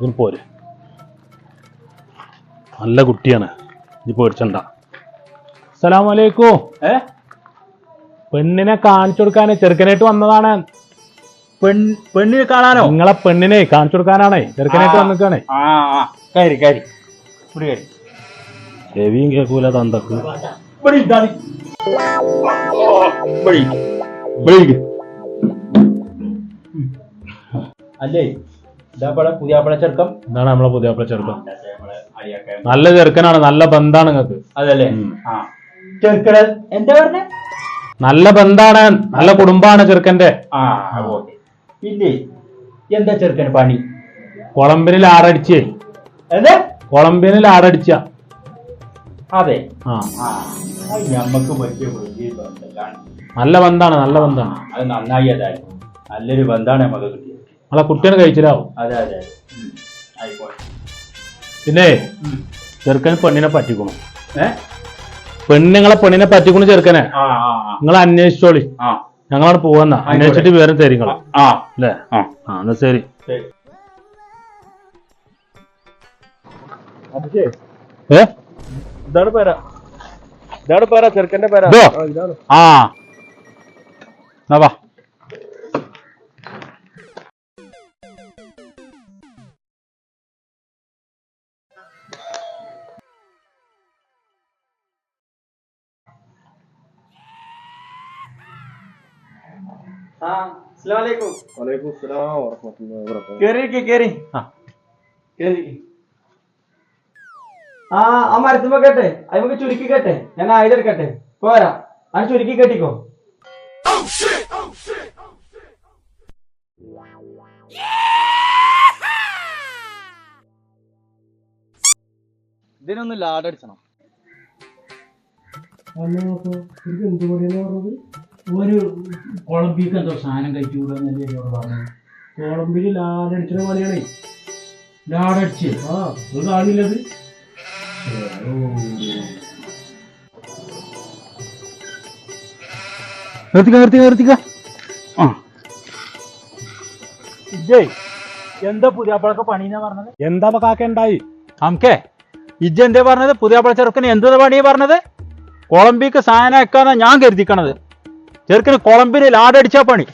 ഇതിന് പോര്. നല്ല കുട്ടിയാണ്. ഇത് പേടിച്ചണ്ട. സലാമലൈക്കോ ഏ? പെണ്ണിനെ കാണിച്ചു കൊടുക്കാനേ ചെറുക്കനായിട്ട് വന്നതാണ്. പെണ്ണിനെ കാണാനോ? നിങ്ങളെ പെണ്ണിനെ കാണിച്ചു കൊടുക്കാനാണേ. ചെറുക്കനായിട്ട്. വന്നിക്കാണേ. കയറി കയറി. ഇവിടെ കയറി. ചെവിയും കേൾക്കൂല തന്തക്ക്. അല്ലേ? ഇതാപ്പടെ പുതിയ പട ചെറുക്കം. എന്താണ് നമ്മളെ പുതിയ ചെറുക്കം. നല്ല ചെറുക്കനാണ് നല്ല ബന്ധാണ് നിങ്ങക്ക് അതല്ലേ? ചെറുക്കട എന്താ പറഞ്ഞ? നല്ല ബന്ധാണ് നല്ല കുടുംബാണ് ചെറുക്കന്റെ ആ ഓക്കെ. എന്താ ചെറുക്കന് പണി? കൊളംബിനിൽ ആടടിച്ചേ അതെ കൊളംബിനിൽ ആടടിച്ച അതെ. ആ. ഞമ്മക്ക് പറ്റിയ വലിയ ബന്ധമാണ് നല്ല ബന്ധാണ് നല്ല ബന്ധാണ്. അത് നന്നായി അതായിരുന്നു നല്ലൊരു ബന്ധാണ് നമുക്ക് കിട്ടിയത്. നമ്മളെ കുട്ടിയാണ് കഴിച്ചിലാവും. അതെ അതെ. പിന്നെ. ചെറുക്കൻ പെണ്ണിനെ പറ്റിക്കണം. പെണ്ണിനെ പെണ്ണുങ്ങളെ പെണ്ണിനെ പറ്റിക്കണു ചെറുക്കനെ. നിങ്ങൾ അന്വേഷിച്ചോളി. ആ. ഞങ്ങളാണ് പോവന്ന. അന്വേഷിച്ചിട്ട് വേറെ ആ അല്ലേ? ആ. എന്നാ ശരി. ഏ? ഇതാണ് പേര. ഇതാണ് പേര ചെറുക്കന്റെ പേര. ആ. എന്നാ വാ. ആ ആ മരത്തുമ്പോ കേട്ടെ അതിമക്ക് ചുരുക്കി കേട്ടെ ഞാൻ ആയുധെടുക്കട്ടെ പോരാ അത് ചുരുക്കി കെട്ടിക്കോ ഇതിനൊന്ന് ലാഡടിച്ചണം. ഒരു കൊളംബിക്ക് എന്തോ സാധനം കഴിച്ചുകൂടാന്നല്ലേ എന്നോട് പറഞ്ഞു കോളംബിയിൽ ലാലടിച്ചിന പണിയാണേ ലാടടിച്ച് ആ ഒരു കാണില്ലത്. നിർത്തിക്ക നിർത്തിക്ക നിർത്തിക്ക. ആ. ഇജയ് എന്താ പുതിയ പണിന്നാ പറഞ്ഞത്? എന്താ കാക്ക ഉണ്ടായി നമുക്കേ ഇജ്ജ് എന്തേ പറഞ്ഞത്? പുതിയ അപ്പഴ ചെറുക്കന് എന്ത് പണിയാ പറഞ്ഞത്? കൊളംബിക്ക് സാധനം എക്കാന്നാ ഞാൻ കരുതിക്കണത്. ചെറുക്കന് കൊളംബിന് ലാഡടിച്ചാ പണി.